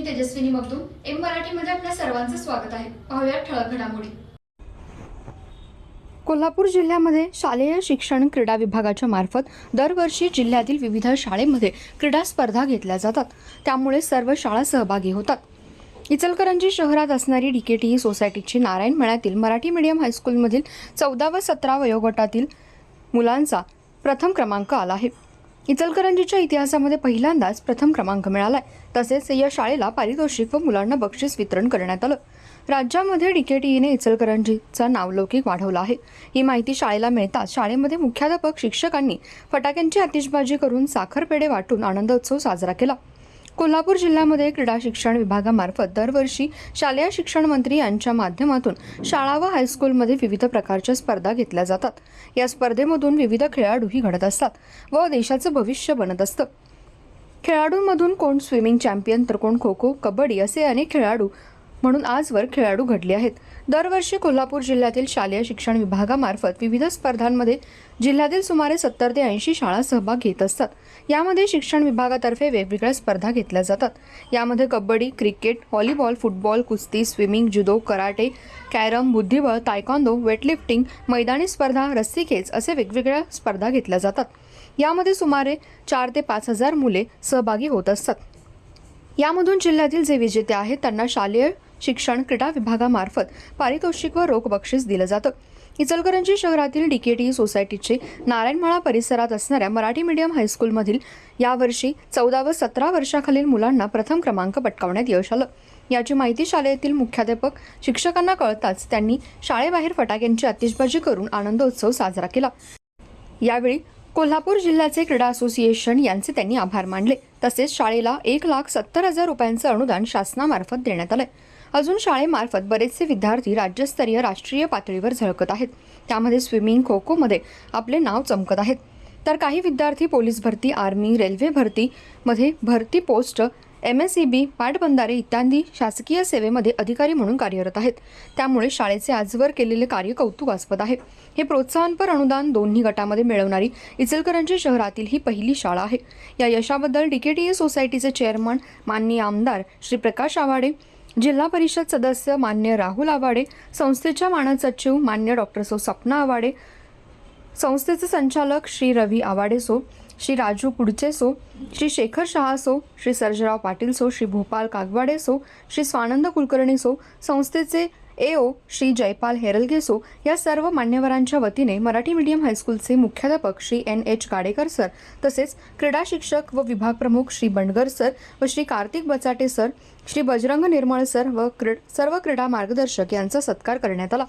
मी Tejaswini Magdum M मराठीमध्ये आपल्या सर्वांचं स्वागत आहे. पाहूया ठळक घडामोडी. कोल्हापूर जिल्ह्यामध्ये शालेय शिक्षण क्रीडा विभागाच्या मार्फत दरवर्षी जिल्ह्यातील विविध शाळेमध्ये क्रीडा स्पर्धा घेतल्या जातात. त्यामुळे सर्व शाळा सहभागी होतात. इचलकरंजी शहरात असणारी डीकेटीई सोसायटीची नारायण मळ्यातील मराठी मीडियम हायस्कूलमधील चौदा व सतरा वयोगटातील मुलांचा प्रथम क्रमांक आला आहे. इचलकरंजीच्या इतिहासामध्ये पहिल्यांदाच प्रथम क्रमांक मिळालाय. तसेच या शाळेला पारितोषिक व मुलांना बक्षीस वितरण करण्यात आलं. राज्यामध्ये डीकेटीईने इचलकरंजीचा नावलौकिक वाढवला आहे. ही माहिती शाळेला मिळताच शाळेमध्ये मुख्याध्यापक शिक्षकांनी फटाक्यांची आतिषबाजी करून साखरपेढे वाटून आनंदोत्सव साजरा केला. कोल्हापूर जिल्ह्यामध्ये क्रीडा शिक्षण विभागामार्फत दरवर्षी शालेय शिक्षण मंत्री यांच्या माध्यमातून शाळा व हायस्कूलमध्ये विविध प्रकारच्या स्पर्धा घेतल्या जातात. या स्पर्धेमधून विविध खेळाडूही घडत असतात व देशाचं भविष्य बनत असतं. खेळाडूंमधून कोण स्विमिंग चॅम्पियन तर कोण खो खो कबड्डी असे अनेक खेळाडू म्हणून आजवर खेळाडू घडले आहेत. दरवर्षी कोल्हापूर जिल्ह्यातील शालेय शिक्षण विभागामार्फत विविध स्पर्धांमध्ये जिल्ह्यातील सुमारे सत्तर ते ऐंशी शाळा सहभाग घेत असतात. यामध्ये शिक्षण विभागातर्फे वेगवेगळ्या स्पर्धा घेतल्या जातात. यामध्ये कबड्डी क्रिकेट व्हॉलीबॉल फुटबॉल कुस्ती स्विमिंग जुदो कराटे कॅरम बुद्धिबळ तायकॉन्दो वेटलिफ्टिंग मैदानी स्पर्धा रस्सीखेच असे वेगवेगळ्या स्पर्धा घेतल्या जातात. यामध्ये सुमारे चार ते पाच हजार मुले सहभागी होत असतात. यामधून जिल्ह्यातील जे विजेते आहेत त्यांना शालेय शिक्षण क्रीडा विभागामार्फत पारितोषिक व रोख बक्षीस दिलं जातं. इचलकरंजी शहरातील डीकेटी सोसायटीचे नारायणमाळा परिसरात असणाऱ्या मराठी मीडियम हायस्कूलमधील यावर्षी चौदा व सतरा वर्षाखालील मुलांना प्रथम क्रमांक पटकावण्यात यश आलं. याची माहिती शाळेतील मुख्याध्यापक शिक्षकांना कळताच त्यांनी शाळेबाहेर फटाक्यांची आतिषबाजी करून आनंदोत्सव साजरा केला. यावेळी कोल्हापूर जिल्ह्याचे क्रीडा असोसिएशन यांचे त्यांनी आभार मानले. तसेच शाळेला एक लाख सत्तर हजार रुपयांचं अनुदान शासनामार्फत देण्यात आलंय. अजून शाळेमार्फत बरेचसे विद्यार्थी राज्यस्तरीय राष्ट्रीय पातळीवर झळकत आहेत. त्यामध्ये स्विमिंग खो खोमध्ये आपले नाव चमकत आहेत. तर काही विद्यार्थी पोलीस भरती आर्मी रेल्वे भरती मध्ये भरती post M S E B पाटबंधारे इत्यादी शासकीय सेवेमध्ये अधिकारी म्हणून कार्यरत आहेत. त्यामुळे शाळेचे आजवर केलेले कार्य कौतुकास्पद आहे. हे प्रोत्साहनपर अनुदान दोन्ही गटामध्ये मिळवणारी इचलकरंजी शहरातील ही पहिली शाळा आहे. या यशाबद्दल डी के टी ए सोसायटीचे चेअरमन माननीय आमदार श्री प्रकाश आवाडे जिल्हा परिषद सदस्य मान्य राहुल आवाडे संस्थेच्या मानद सचिव मान्य डॉक्टर सो सपना आवाडे संस्थेचे संचालक श्री रवी आवाडे सो श्री राजू पुडचे सो श्री शेखर शहा सो श्री सर्जराव पाटील सो श्री भोपाल कागवाडे सो श्री स्वानंद कुलकर्णी सो संस्थेचे एओ श्री जयपाल हेरलगेसो या सर्व मान्यवरांच्या वतीने मराठी मीडियम हायस्कूलचे मुख्याध्यापक Shri N H Gadekar sir तसेच क्रीडा शिक्षक व विभाग प्रमुख श्री बंडगर सर व श्री कार्तिक बचाटे सर श्री बजरंग निर्मळ सर व क्रीड सर्व क्रीडा मार्गदर्शक यांचा सत्कार करण्यात आला.